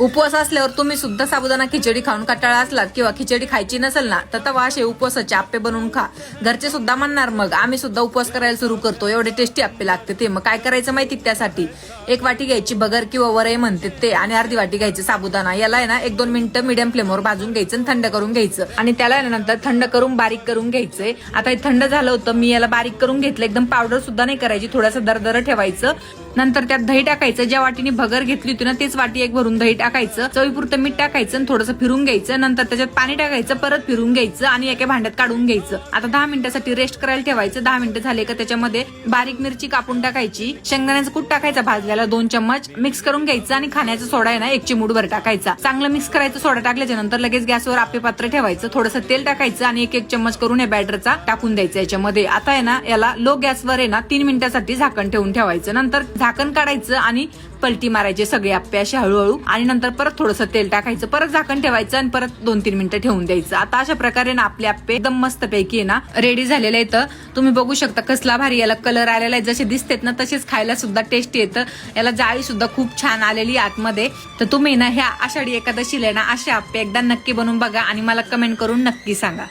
उपवास असल्यावर तुम्ही सुद्धा साबुदाणा खिचडी खाऊन कटाळा असलात किंवा खिचडी खायची नसेल ना तर तवा असे उपवासाचे आप्पे बनवून खा. घरचे सुद्धा म्हणणार मग आम्ही सुद्धा उपवास करायला सुरू करतो. एवढे टेस्टी आप्पे लागते ते. मग काय करायचं माहिती त्यासाठी? एक वाटी घ्यायची बगर किंवा वरई म्हणते ते आणि अर्धी वाटी घ्यायची साबुदाणा. याला आहे ना एक दोन मिनिटं मिडियम फ्लेमवर भाजून घ्यायचं आणि थंड करून घ्यायचं. आणि त्याला आहे ना नंतर थंड करून बारीक करून घ्यायचंय. आता हे थंड झालं होतं मी याला बारीक करून घेतलं. एकदम पावडर सुद्धा नाही करायची. थोडंसं दरदर ठेवायचं. नंतर त्यात दही टाकायचं. ज्या वाटीने भगर घेतली होती ना तेच वाटी एक भरून दही टाकायचं. चवीपुरतं मीठ टाकायचं आणि थोडंसं फिरून घ्यायचं. नंतर त्याच्यात पाणी टाकायचं परत फिरून घ्यायचं आणि एका भांड्यात काढून घ्यायचं. आता दहा मिनिटासाठी रेस्ट करायला ठेवायचं. दहा मिनिटं झाले का त्याच्यामध्ये बारीक मिरची कापून टाकायची. शेंगदाण्याचं कूट टाकायचा भाजल्याला दोन चम्मच. मिक्स करून घ्यायचं आणि खाण्याचा सोडा आहे ना एक चिमूटभर टाकायचा. चांगलं मिक्स करायचं सोडा टाकल्याच्या नंतर लगेच गॅसवर आपले पात्र ठेवायचं. थोडंसं तेल टाकायचं आणि एक एक चम्मच करून या बॅटरचा टाकून द्यायचा याच्यामध्ये. आता आहे ना याला लो गॅसवर आहे ना तीन मिनिटासाठी झाकण ठेवून ठेवायचं. नंतर झाकण काढायचं आणि पलटी मारायचे सगळे आप्पे असे हळूहळू. आणि नंतर परत थोडंसं तेल टाकायचं परत झाकण ठेवायचं आणि परत दोन तीन मिनिटं ठेवून द्यायचं. आता अशा प्रकारे ना आपले आप्पे एकदम मस्त पैकी आहे ना रेडी झालेले आहेत. तुम्ही बघू शकता कसला भारी याला कलर आलेला आहे. जसे दिसतेत ना तसेच खायला सुद्धा टेस्टी येतं. याला जाळी सुद्धा खूप छान आलेली आतमध्ये. तर तुम्ही ना ह्या आषाढी एकादशीला ना असे आप्पे एकदा नक्की बनवून बघा आणि मला कमेंट करून नक्की सांगा.